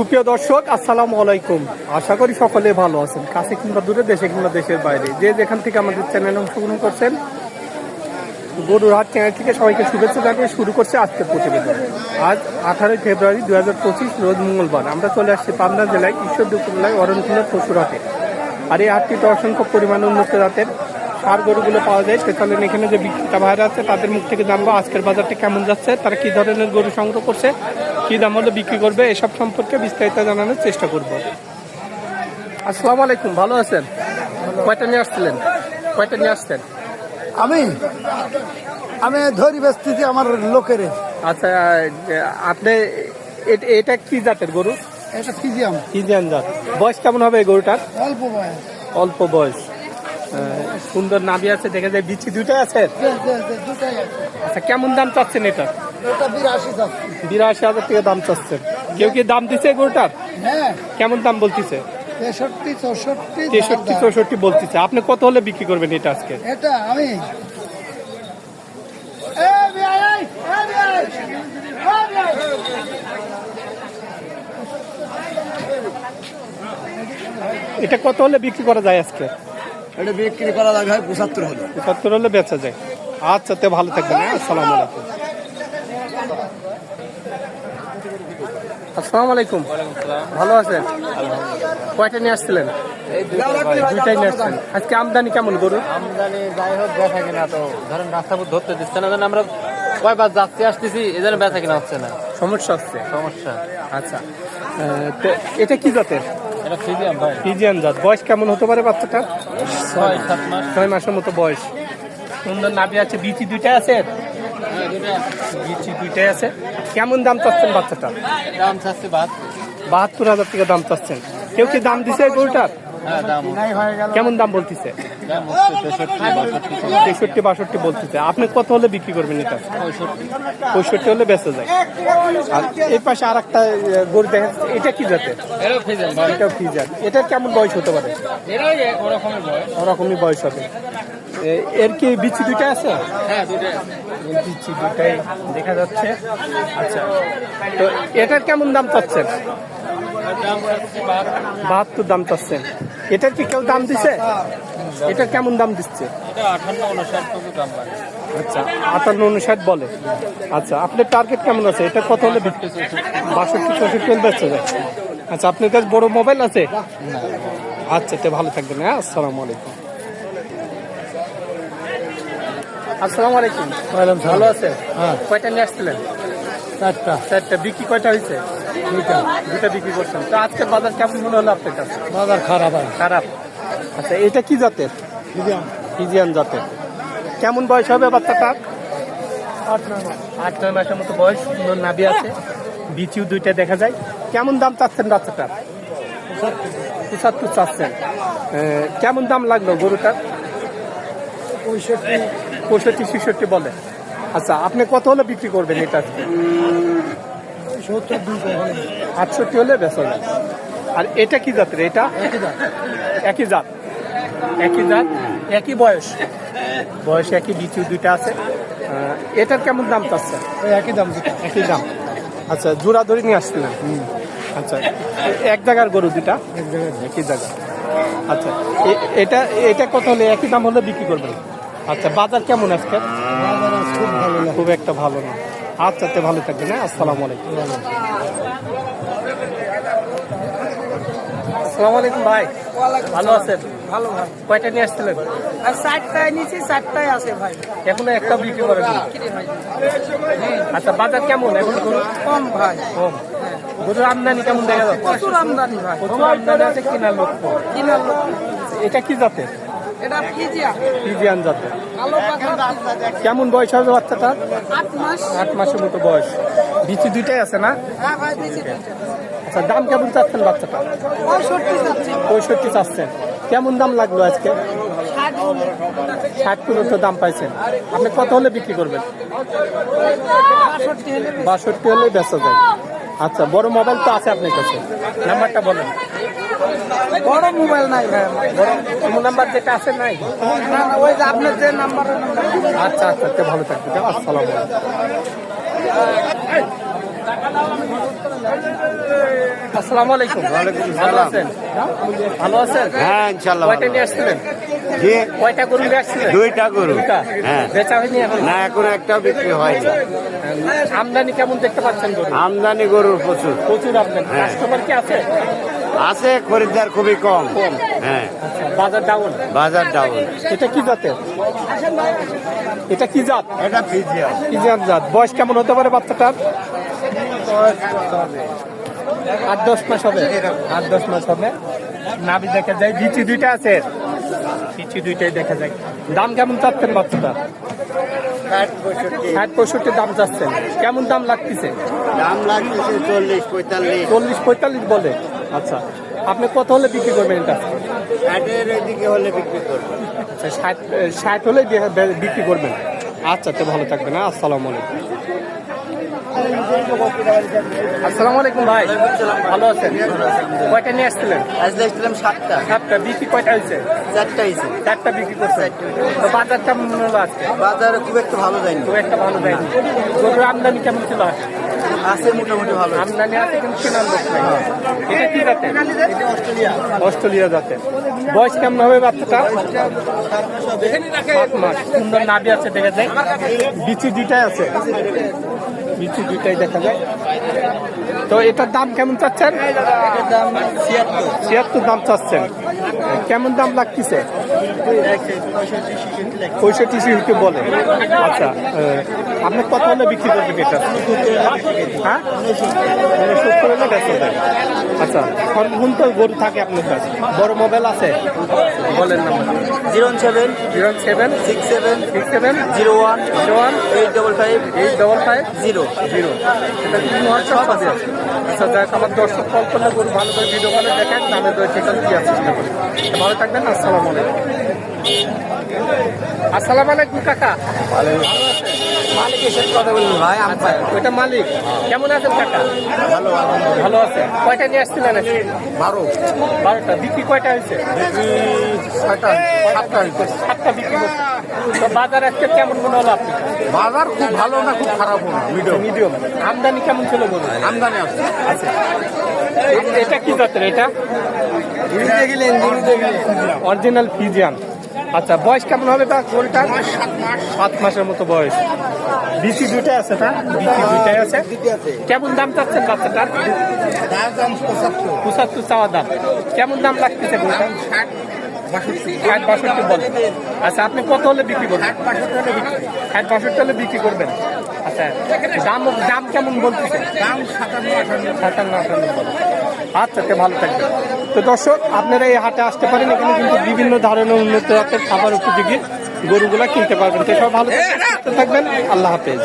সুপ্রিয় দর্শক, আসসালামু আলাইকুম। আশা করি সকলে ভালো আছেন। কাছে কিংবা দূরে, দেশে কিংবা দেশের বাইরে। যে যেখান থেকে আমাদের চ্যানেলে অংশগ্রহণ করছেন গরুর হাট চ্যানেল থেকে সবাইকে শুভেচ্ছা জানিয়ে শুরু করছে আজকের প্রতিবেদন। আজ আঠারোই ফেব্রুয়ারি দু হাজার পঁচিশ, রোজ মঙ্গলবার। আমরা চলে আসছি পাবনা জেলায় ঈশ্বরদী উপজেলায় অরণকুলের পশুরহাটে। আর এই হাটটিতে অসংখ্য পরিমাণ উন্নত জাতের সার গরুগুলো পাওয়া যায় সেখানে এখানে যে বিক্রেতা ভাইরা আছে তাদের মুখ থেকে জানব আজকের বাজারটা কেমন যাচ্ছে তারা কি ধরনের গরু সংগ্রহ করছে কি দাম হলে বিক্রি করবে এসব সম্পর্কে বিস্তারিত জানানোর চেষ্টা করব। আসসালামু আলাইকুম ভালো আছেন? কয়টা নিয়ে আসছিলেন? কয়টা নিয়ে আসছেন? আমি? আমি ধরি ব্যস্তিছি আমার লোকের। আচ্ছা আপনি এটা কি জাতের গরু? এটা ফিজিয়াম। ফিজিয়ান জাত। বয়স কেমন হবে এই গরুটার? অল্প বয়স। অল্প বয়স। সুন্দর নাভি আছে দেখা যায় বিচি দুইটাই আছে? দে, দে, দে, দুটাই আছে। আচ্ছা কেমন দাম চাচ্ছেন এটা? বিরাশি হাজার টাকা দাম চাচ্ছেন। কেউ কি দাম দিছে গরুটার হ্যাঁ। কেমন দাম বলতেছে? তেষট্টি চৌষট্টি বলতেছে। আপনি কত হলে বিক্রি করবেন এটা আজকে? এটা আমি। এটা কত হলে বিক্রি করা যায় আজকে? এটা বিক্রি করা লাগে হয় পঁচাত্তর হলো। পঁচাত্তর হলে বেচা যায়। আচ্ছা তে ভালো থাকবেন হ্যাঁ? আসসালামু আলাইকুম। আসসালামু আলাইকুম। ভালো আছেন? কয়টা নিয়ে আসছিলেন? দুইটাই নিয়ে আসছেন আজকে আমদানি কেমন গরু? আমদানি যাই হোক বেচা কিনা তো। ধরেন রাস্তা পথ ধরতে দিচ্ছে না যেন আমরা কয়বার যাচ্ছি আসতেছি এই জন্য বেচা কিনা হচ্ছে না। সমস্যা হচ্ছে। সমস্যা। আচ্ছা। আহ, তো এটা কি জাতের? এটা ভাই। জাত। বয়স কেমন হতে পারে বাচ্চাটা? ছয় সাত মাস। ছয় মাসের মতো বয়স। সুন্দর নাভি আছে বিচি দুইটাই আছে? হ্যাঁ, বিচি দুইটাই আছে। কেমন দাম চাচ্ছেন বাচ্চাটা? দাম চাচ্ছে বাহাত্তর। হাজার টাকা দাম চাচ্ছেন। কেউ কি দাম দিছে গরুটার? হ্যাঁ দাম। কেমন দাম বলতেছে? তেষট্টি বাষট্টি তেষট্টি বাষট্টি বলতেছে। আপনি কত হলে বিক্রি করবেন এটা? পঁয়ষট্টি হলে বেঁচে যায়। আর এই পাশে আর একটা গরু দেখা যাচ্ছে, এটা কি এটাও কি জাত এটার কেমন বয়স হতে পারে? ওরকমই বয়স হবে। এর কি বিচি দুইটা আছে? হ্যাঁ বিচি দুইটাই দেখা যাচ্ছে। আচ্ছা তো এটার কেমন দাম চাচ্ছেন? বাহাত্তর দাম চাচ্ছেন। এটার কি কেউ দাম দিছে? এটা কেমন দাম দিচ্ছে? আচ্ছা আটান্ন উনষাট বলে। আচ্ছা আপনার টার্গেট কেমন আছে? এটা কত হলে বিক্রি বাষট্টি চৌষট্টি হলে বেচতে যায়। আচ্ছা আপনার কাছে বড় মোবাইল আছে? আচ্ছা তো ভালো থাকবেন হ্যাঁ? আসসালামু আলাইকুম। আসসালামু আলাইকুম। ভালো আছে হ্যাঁ। কয়টা নিয়ে আসছিলেন? চারটা। চারটা। বিক্রি কয়টা হয়েছে? দুইটা। দুটা বিক্রি করছেন। তো আজকের বাজার কেমন মনে হলো আপনার কাছে? বাজার খারাপ খারাপ। আচ্ছা এটা কি জাতের? ফিজিয়ান। জাতের। কেমন বয়স হবে বাচ্চাটা? আট নম্বর আট নয় মাসের মতো বয়স সুন্দর নাভি আছে। বিচিও দুইটা দেখা যায়। কেমন দাম চাচ্ছেন বাচ্চাটার? পঁচাত্তর চাচ্ছেন। কেমন দাম লাগল গরুটার? পঁয়ষট্টি। পঁয়ষট্টি ছেষট্টি বলে। আচ্ছা আপনি কত হলে বিক্রি করবেন এটা? সত্তর দুইটা আটষট্টি হলে বেচা যায়। আর এটা কি জাতের? এটা একই জাত। একই জাত। একই বয়স। বয়স একই বিচু দুইটা আছে। এটার কেমন দাম চাচ্ছে? একই দাম একই দাম। আচ্ছা জোড়া ধরে নিয়ে আসছিলেন? আচ্ছা এক জায়গার গরু দুটা এক জায়গায় একই জায়গা আচ্ছা এটা এটা কত হলে? একই দাম হলে বিক্রি করবেন? আচ্ছা বাজার কেমন আজকে? খুব ভালো লাগে খুব একটা ভালো না। আচ্ছা ভালো থাকবেন হ্যাঁ? আসসালামু আলাইকুম। আসসালামু আলাইকুম ভাই। ভালো আছেন? ভালো ভাই কয়টা নিয়ে আসছিলেন? আর চারটায় নিচে চারটায় আছে ভাই। এখনও একটা বিক্রি করেন আচ্ছা বাজার কেমন এখন কম ভাই। কম। গরুর আমদানি কেমন দেখা যাচ্ছে? প্রচুর আমদানি ভাই। প্রচুর আমদানি আছে কেনার লোক। কিনার লোক? এটা কি জাতের? এটা ফিজিয়ান। কেমন বয়স হবে বাচ্চাটার? আট আট মাসের মতো বয়স। বিচি দুইটাই আছে না? হ্যাঁ আচ্ছা দাম কেমন চাচ্ছেন বাচ্চাটা? পঁয়ষট্টি চাচ্ছেন। কেমন দাম লাগল আজকে? ষাট কিলো দাম পাইছেন। আপনি কত হলে বিক্রি করবেন? বাষট্টি হলে বাষট্টি হলে বেচা যায়। আচ্ছা বড় মোবাইল তো আছে আপনার কাছে। নাম্বারটা বলেন। বড় মোবাইল নাই ভাই বড় নাম্বার যেটা আছে নাই। না না ওই যে আপনার যে নাম্বার আচ্ছা আচ্ছা তো ভালো থাকবে আসসালাম আসসালামু আলাইকুম। ভালো আছেন? ভালো আছেন? হ্যাঁ কয়টা নিয়ে আসছিলেন? জি। কয়টা গরু নিয়ে আসছিলেন? দুইটা গরু। হ্যাঁ। বেচা হয়নি এখন? না এখন একটা বিক্রি হয়নি। আমদানি কেমন দেখতে পাচ্ছেন গরু? আমদানি গরুর প্রচুর। প্রচুর আমদানি। হ্যাঁ। কাস্টমার কি আছে? আছে খরিদ্দার খুবই কম। হ্যাঁ। বাজার ডাউন বাজার ডাউন এটা কি জাতের? এটা কি জাত? এটা ফিজিয়াম কি জাত। বয়স কেমন হতে পারে বাচ্চাটার? আট দশ মাস হবে। আট দশ মাস হবে। নাভি দেখা যায় বিচি দুইটা আছে। বিচি দুইটাই দেখা যায়। দাম কেমন চাচ্ছেন বাচ্চাটা ষাট পঁয়ষট্টি দাম চাচ্ছেন। কেমন দাম লাগতেছে? দাম লাগতেছে চল্লিশ পঁয়তাল্লিশ। চল্লিশ পঁয়তাল্লিশ বলে। আচ্ছা আপনি কত হলে বিক্রি করবেন এটা? ষাটের এদিকে হলে বিক্রি করব। আচ্ছা ষাট বি- বিক্রি করবেন। আচ্ছা তো ভালো থাকবেন হ্যাঁ আসসালামু আলাইকুম। আসসালামু আলাইকুম ভাই ভালো আছেন? কয়টা নিয়ে আসছিলেন? আজকে আসছিলাম সাতটা। সাতটা বিক্রি কয়টা হয়েছে? চারটা হয়েছে। চারটা বিক্রি করছে তো বাজার কেমন হলো আজকে? বাজার খুব একটা ভালো যায়নি। খুব একটা ভালো গরুর আমদানি কেমন ছিল আজকে? আছে মোটামুটি ভালো। আমদানি আছে কিন্তু কেনার লোক নাই এটা কি জাতে অস্ট্রেলিয়া। অস্ট্রেলিয়া জাতে বয়স কেমন হবে বাচ্চাটা? সাত মাস। সুন্দর নাভি আছে দেখা যায় বিচি দুইটাই আছে। বিচি দুইটাই দেখা যায়। তো এটার দাম কেমন চাচ্ছেন? ছিয়াত্তর। দাম চাচ্ছেন। কেমন দাম লাগতেছে? পঁয়ষট্টি সিলকে বলে। আচ্ছা আপনি কত হলে বিক্রি করবেন এটা? হ্যাঁ? সত্তর হলে বেচা যায় আচ্ছা কোন তো গরু থাকে আপনার কাছে। বড় মোবাইল আছে? বলেন না। Zero seven zero seven six seven six seven zero one zero one eight double five eight double five zero. Zero. এটা কি হোয়াটসঅ্যাপ আছে? আচ্ছা যাক আমার দর্শক কল করলে গরু ভালো করে ভিডিও কলে দেখেন দামে দর ঠিকানা দেওয়ার চেষ্টা করি। ভালো থাকবেন আসসালামু আলাইকুম। আসসালামু আলাইকুম কাকা। মালিক এসে কথা ভাই আচ্ছা ওইটা মালিক। কেমন আছেন কাকা? ভালো আছে কয়টা নিয়ে আসছিলেন? বারো। বারোটা। বিক্রি কয়টা হয়েছে? ছয়টা। সাতটা হয়েছে। সাতটা বিক্রি করছে তো বাজার আজকে কেমন মনে হলো আপনি বাজার খুব ভালো না খুব খারাপ না মিডিয়াম মিডিয়াম আমদানি কেমন ছিল বলুন? আমদানি আছে। আচ্ছা। এটা কি জাতের এটা? অরিজিনাল ফিজিয়ান আচ্ছা বয়স কেমন হবে তা গরুটার? সাত মাসের মতো বয়স। বিসি দুইটাই আছে না? বিসি দুইটাই আছে। কেমন দাম চাচ্ছেন বাচ্চাটার? পঁচাত্তর। চাওয়া দাম। কেমন দাম লাগতেছে ষাট বাষট্টি। বলে আচ্ছা আপনি কত হলে বিক্রি করবেন? ষাট বাষট্টি হলে বিক্রি। করবেন? আচ্ছা দাম দাম কেমন বলতেছে? দাম সাতান্ন আটান্ন। বলে আচ্ছা তো ভালো থাকবেন। তো দর্শক আপনারা এই হাটে আসতে পারেন। এখানে কিন্তু বিভিন্ন ধরনের উন্নত জাতের খাবার উপযোগী গরুগুলা কিনতে পারবেন। তো সব ভালো থাকবেন আল্লাহ হাফেজ।